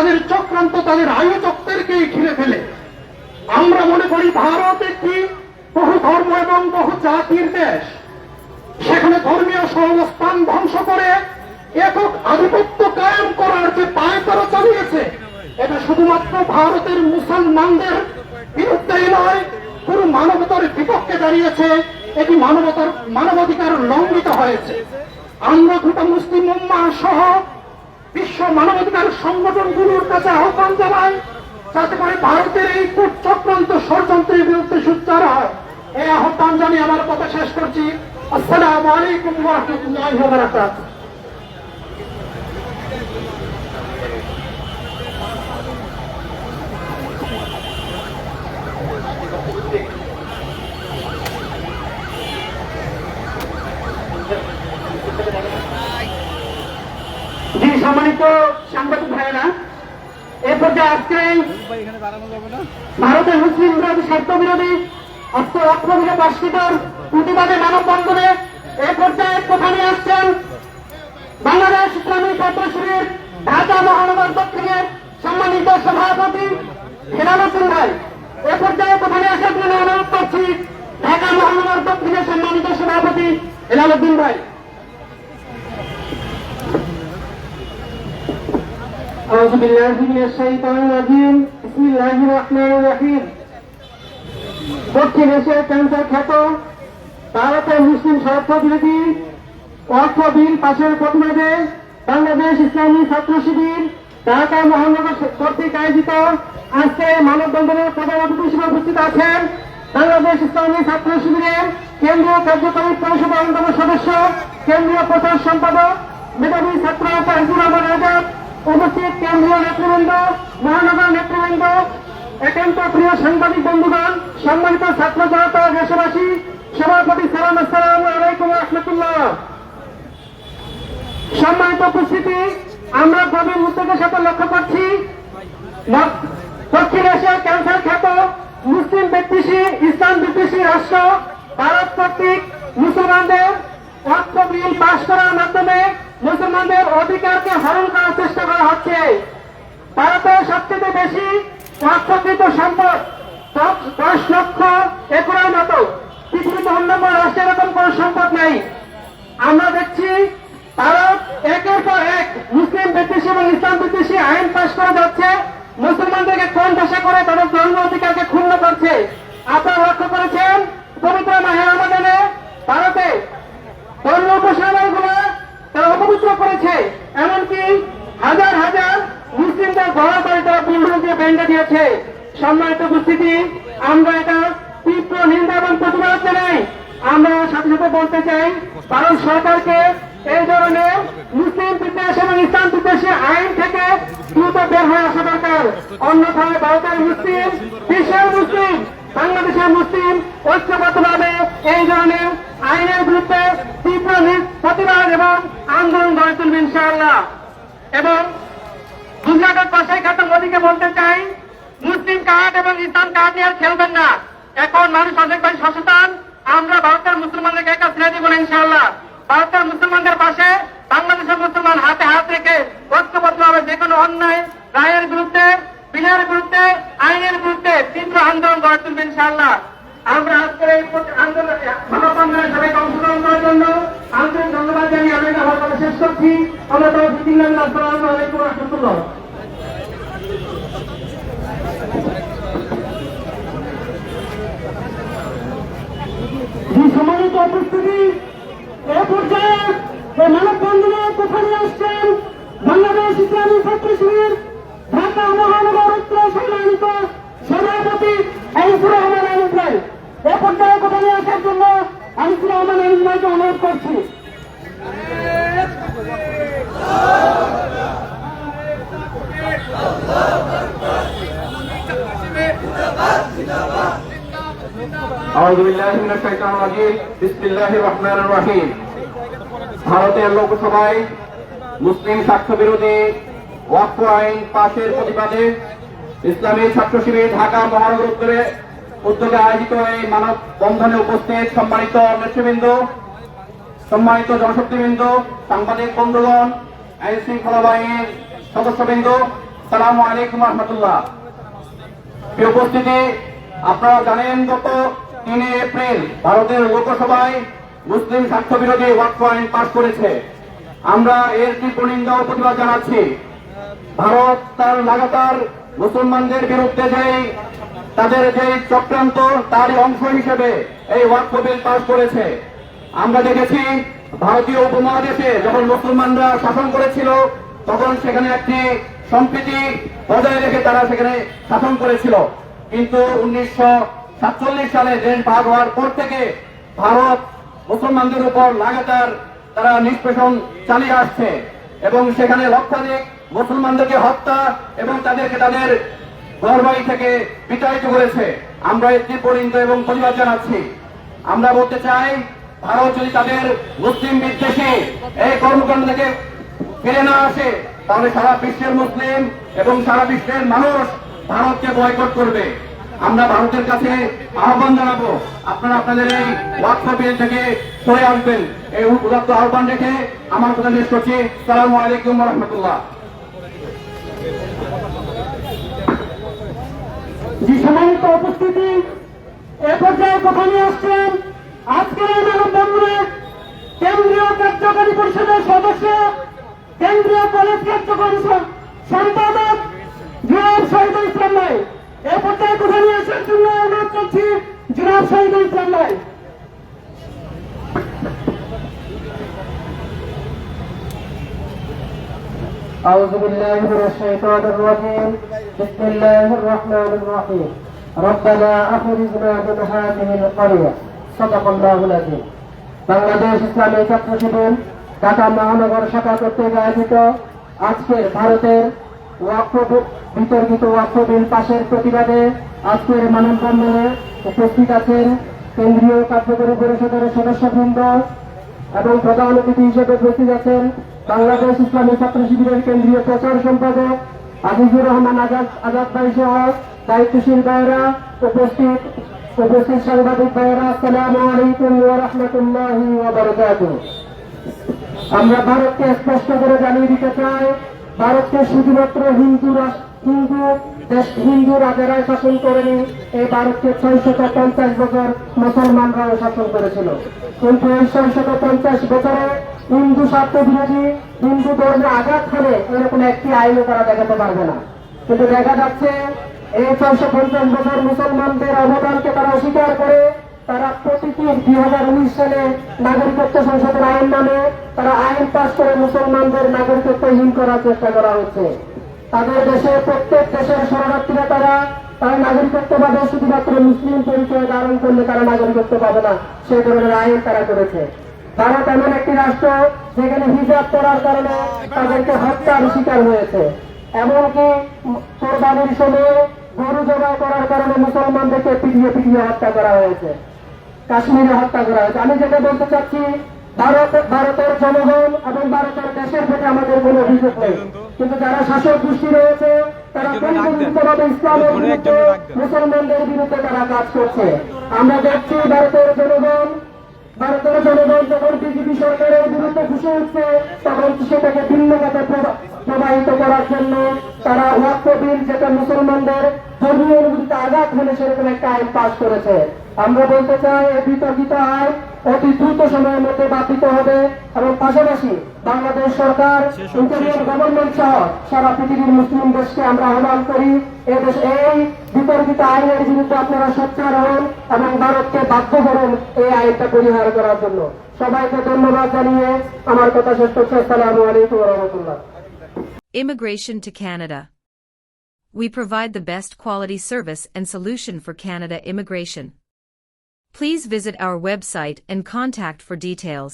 তাদের চক্রান্ত, তাদের আয়ু চক্রেরকেই ঘিরে ফেলে। আমরা মনে করি ভারত একটি বহু ধর্ম এবং বহু জাতির দেশ। সেখানে ধর্মীয় সহাবস্থান ধ্বংস করে একক আধিপত্য কায়েম করার যে পায়তারা চালিয়েছে, এটা শুধুমাত্র ভারতের মুসলমানদের বিরুদ্ধেই নয়, পুরো মানবতার বিপক্ষে দাঁড়িয়েছে, এটি মানবতার মানবাধিকার লঙ্ঘিত হয়েছে। আমরা গোটা মুসলিম উম্মাহ সহ বিশ্ব মানবাধিকার সংগঠনগুলোর কাছে আহ্বান জানায় যাতে করে ভারতের এই চক্রান্ত ষড়যন্ত্রের বিরুদ্ধে সুচার হয়। এই আহ্বান জানিয়ে আমার কথা শেষ করছি। আসসালামু আলাইকুম রহমতুল্লাহ সম্মানিত সাংবাদিক ভাইয়েরা, এ পর্যায়ে আজকে ভারতের মুসলিম বিরোধী স্বার্থ বিরোধী অস্ত্র অস্ত্রবিধে বাস্তিকর প্রতিবাদে মানববন্ধনে এ পর্যায়ে নিয়ে আসছেন বাংলাদেশ ইসলামী ছাত্র ঢাকা মহানগর দক্ষিণের সম্মানিত সভাপতি হেলাল হোসেন ভাই। এ পর্যায়ে কথা নিয়ে আসার জন্য অনুরোধ করছি ঢাকা মহানগর দক্ষিণের সম্মানিত সভাপতি হেলাল উদ্দিন ভাই। أعوذ بالله من الشيطان الرجيم بسم الله الرحمن الرحيم দক্ষিণ এশিয়ার ক্যান্সার খ্যাত ভারতের মুসলিম স্বার্থ বিরোধী অর্থ বিল পাশের প্রতিবাদে বাংলাদেশ ইসলামী ছাত্র শিবির ঢাকা মহানগর কর্তৃক আয়োজিত আজকে মানববন্ধনের প্রধান অতিথি হিসেবে উপস্থিত আছেন বাংলাদেশ ইসলামী ছাত্র শিবিরের কেন্দ্রীয় কার্যকরী পরিষদ অন্যতম সদস্য কেন্দ্রীয় প্রচার সম্পাদক মেধাবী ছাত্র তাহিদুর রহমান আজাদ উপস্থিত কেন্দ্রীয় নেতৃবৃন্দ, মহানগর নেতৃবৃন্দ, একান্ত প্রিয় সাংবাদিক বন্ধুগণ, সম্মানিত ছাত্র জনতা, দেশবাসী সভাপতি সালাম, আসসালাম আলাইকুম রহমতুল্লাহ। সম্মানিত উপস্থিতি, আমরা গভীর উদ্যোগের সাথে লক্ষ্য করছি দক্ষিণ এশিয়ার ক্যান্সার খ্যাত মুসলিম বিদ্বেষী, ইসলাম বিদ্বেষী রাষ্ট্র, ভারত কর্তৃক মুসলমানদের অর্থ বিল পাশ করার মাধ্যমে মুসলমানদের অধিকারকে হরণ করার চেষ্টা করা হচ্ছে। ভারতে সবচেয়ে বেশি অর্থকৃত সম্পদ দশ- লক্ষ একরের মতো। পৃথিবীতে অন্যান্য রাষ্ট্রের এরকম কোন সম্পদ নাই। আমরা দেখছি ভারত একের পর এক মুসলিম বিদ্বেষী এবং ইসলাম বিদ্বেষী আইন পাশ করে যাচ্ছে। মুসলমানদেরকে কোন ভাষা করে তাদের ধর্ম অধিকারকে ক্ষুণ্ণ করছে? আপনারা লক্ষ্য করেছেন পবিত্র মাহের রমাদানে ভারতে ধর্ম উপাসনালয়গুলো তারা অপবিত্র করেছে, এমনকি হাজার হাজার মুসলিমদের ঘর বাড়ি তারা বিল্ডিং দিয়ে ভেঙে দিয়েছে। সম্মানিত উপস্থিতি, আমরা এটা তীব্র নিন্দা এবং প্রতিবাদ জানাই। আমরা সাথে সাথে বলতে চাই, ভারত সরকারকে এই ধরনের মুসলিম বিদ্বেষ এবং ইসলাম বিদ্বেষী আইন থেকে দ্রুত বের হয়ে আসা দরকার। অন্যথায় ভারতের মুসলিম, বিশ্বের মুসলিম বাংলাদেশের মুসলিম ঐক্যবদ্ধভাবে এই ধরনের আইনের বিরুদ্ধে তীব্র প্রতিবাদ এবং আন্দোলন গড়ে তুলবে ইনশাআল্লাহ। এবং গুজরাটের পাশে খাতা মোদীকে বলতে চাই, মুসলিম কার্ড এবং ইসলাম কার্ড নিয়ে আর খেলবেন না। এখন মানুষ অনেক বেশি সচেতন। আমরা ভারতের মুসলমানদেরকে একা ছেড়ে দিব না ইনশাআল্লাহ? ভারতের মুসলমানদের পাশে বাংলাদেশের মুসলমান হাতে হাত রেখে ঐক্যবদ্ধভাবে যে কোনো অন্যায়, রায়ের বিরুদ্ধে বিলের বিরুদ্ধে, আইনের বিরুদ্ধে তীব্র আন্দোলন গড়ে তুলবে ইনশাআল্লাহ। আমরা আজকের এই আন্দোলন সবাইকে অংশগ্রহণ করার জন্য আন্তরিক ধন্যবাদ জানিয়ে আমি আমার কথা শেষ করছি। আমরা তো আসসালামু আলাইকুম রহমতুল্লাহ। এ পর্যায়ে এই মানববন্ধনে কথা নিয়ে আসছেন বাংলাদেশ ইসলামী ছাত্র শিবির ঢাকা মহানগর উত্তর সম্মানিত সভাপতি আনিসুর রহমান আনিস ভাই এ পর্যায়ে করার জন্য আমি রহমান আলিম ভাইকে অনুরোধ করছি। ভারতের লোকসভায় মুসলিম স্বার্থ বিরোধী ওয়াক্ফ আইন পাশের প্রতিবাদে ইসলামী ছাত্র শিবির ঢাকা মহানগর উত্তরে উদ্যোগে আয়োজিত এই মানব বন্ধনে উপস্থিত সম্মানিত নেতৃবৃন্দ, সম্মানিত জনশক্তিবৃন্দ, সাংবাদিক বন্ধুগণ, আইন শৃঙ্খলা বাহিনীর সদস্যবৃন্দ সালাম আলাইকুম রহমতুল্লাহ। উপস্থিতি, আপনারা জানেন গত তিন এপ্রিল ভারতের লোকসভায় মুসলিম স্বার্থ বিরোধী ওয়াক্ফ আইন পাশ করেছে। আমরা এর তীব্র নিন্দা ও প্রতিবাদ জানাচ্ছি। ভারত তার লাগাতার মুসলমানদের বিরুদ্ধে যেই তাদের যে চক্রান্ত, তারই অংশ হিসেবে এই ওয়াক্ফ বিল পাশ করেছে। আমরা দেখেছি ভারতীয় উপমহাদেশে যখন মুসলমানরা শাসন করেছিল, তখন সেখানে একটি সম্প্রীতি বজায় রেখে তারা সেখানে শাসন করেছিল। কিন্তু উনিশশো সাতচল্লিশ সালে দেশ ভাগ হওয়ার পর থেকে ভারত মুসলমানদের উপর লাগাতার তারা নিষ্পেষণ চালিয়ে আসছে এবং সেখানে লক্ষাধিক মুসলমানদেরকে হত্যা এবং তাদেরকে তাদের ঘরবাড়ি থেকে বিতাড়িত করেছে আমরা এর তীব্র এবং প্রতিবাদ জানাচ্ছি। আমরা বলতে চাই, ভারত যদি তাদের মুসলিম বিদ্বেষী এই কর্মকাণ্ড থেকে ফিরে না আসে, তাহলে সারা বিশ্বের মুসলিম এবং সারা বিশ্বের মানুষ ভারতকে বয়কট করবে। আমরা ভারতের কাছে আহ্বান জানাব, আপনারা আপনাদের এই ওয়াক্ফ থেকে সরে আসবেন। এই উদাত্ত আহ্বান রেখে আমার কথা শেষ করছি। সালামু আলাইকুম রহমতুল্লাহ। যে সম্মানিত উপস্থিতি, এ পর্যায়ে কথা নিয়ে আসছেন আজকের এই মানববন্ধনে কেন্দ্রীয় কার্যকারী পরিষদের সদস্য, কেন্দ্রীয় কলেজ কার্যকরী সম্পাদক জুরাব শহীদ ইসলাম ভাই। এ পর্যায়ে কথা নিয়ে আসার জন্য অনুরোধ করছি জুরাব শহীদ ইসলাম নাই أعوذ بالله من الشيطان الرجيم بسم الله الرحمن الرحيم ربنا أخرجنا من هذه القرية صدق الله العظيم বাংলাদেশ ইসলামী ছাত্র শিবির ঢাকা মহানগর শাখা কর্তৃক আয়োজিত আজকের ভারতের ওয়াক্ফ বি- বিতর্কিত ওয়াক্ফ বিল পাশের প্রতিবাদে আজকের মানববন্ধনে উপস্থিত আছেন কেন্দ্রীয় কার্যকরী পরিষদের সদস্যবৃন্দ এবং প্রধান অতিথি হিসেবে উপস্থিত আছেন বাংলাদেশ ইসলামী ছাত্র শিবিরের কেন্দ্রীয় প্রচার সম্পাদক আজিজুর রহমান আজাদ আজাদ ভাই সহ দায়িত্বশীল ভাইয়েরা উপস্থিত উপস্থিত সাংবাদিক ভাইয়েরা, আসসালামু আলাইকুম রাহমাতুল্লাহি আমরা ভারতকে স্পষ্ট করে জানিয়ে দিতে চাই, ভারতকে শুধুমাত্র হিন্দু হিন্দু দেশ হিন্দু রাজারাই শাসন করেনি, এই ভারতকে ছয়শত পঞ্চাশ বছর মুসলমানরাও শাসন করেছিল। কিন্তু এই ছয়শত পঞ্চাশ বছরে হিন্দু স্বার্থ বিরোধী হিন্দু ধর্মে আঘাত করে এরকম একটি আইনও তারা দেখাতে পারবে না। কিন্তু দেখা যাচ্ছে, এই ছয়শো পঞ্চাশ বছর মুসলমানদের অবদানকে তারা অস্বীকার করে, তারা প্রতিটি দুই হাজার উনিশ সালে নাগরিকত্ব সংশোধন আইন নামে তারা আইন পাশ করে মুসলমানদের নাগরিকত্বহীন করার চেষ্টা করা হচ্ছে। তাদের দেশে, প্রত্যেক দেশের শরণার্থীরা তারা তারা নাগরিকত্ব পাবে, শুধুমাত্র মুসলিম পরিচয় ধারণ করলে তারা নাগরিকত্ব পাবে না। সে ধরনের আইন তারা করেছে। ভারত এমন একটি রাষ্ট্র যেখানে হিজাব করার কারণে তাদেরকে হত্যার শিকার হয়েছে। এমনকি কোরবানির সময় গরু জবাই করার কারণে মুসলমানদেরকে পিটিয়ে পিটিয়ে হত্যা করা হয়েছে। কাশ্মীরে হত্যা করা হয়েছে। আমি যেটা বলতে চাচ্ছি ভারত ভারতের জনগণ এবং ভারতের দেশের প্রতি আমাদের কোনো অভিযোগ নেই। কিন্তু যারা শাসক গোষ্ঠী রয়েছে তারা পরিকল্পিতভাবে ইসলামের বিরুদ্ধে মুসলমানদের বিরুদ্ধে তারা কাজ করছে। আমরা দেখছি ভারতের জনগণ ভারতের জনগণ যখন বিজেপি সরকারের বিরুদ্ধে ঘুষে উঠছে তখন সেটাকে ভিন্ন পথে প্রবাহিত করার জন্য তারা ওয়াক্ফ বিল যেটা মুসলমানদের ধর্মীয় অনুভূতিতে আঘাত হলে সেরকম একটা আইন পাশ করেছে। আমরা বলতে চাই এই বিতর্কিত আইন অতি দ্রুত সময়ের মধ্যে বাতিত হবে এবং পাশাপাশি বাংলাদেশ সরকার ইন্টারিয়ার গভর্নমেন্ট সহ সারা পৃথিবীর মুসলিম দেশকে আমরা আহ্বান করি এ এই বিতর্কিত আইনের বিরুদ্ধে আপনারা সোচ্চার হন এবং ভারতকে বাধ্য করুন এই আইনটা পরিহার করার জন্য সবাইকে ধন্যবাদ জানিয়ে আমার কথা শেষ করছি আসসালামু আলাইকুম রহমতুল্লাহ Immigration to Canada. We provide the best quality service and solution for Canada immigration. Please visit our website and contact for details.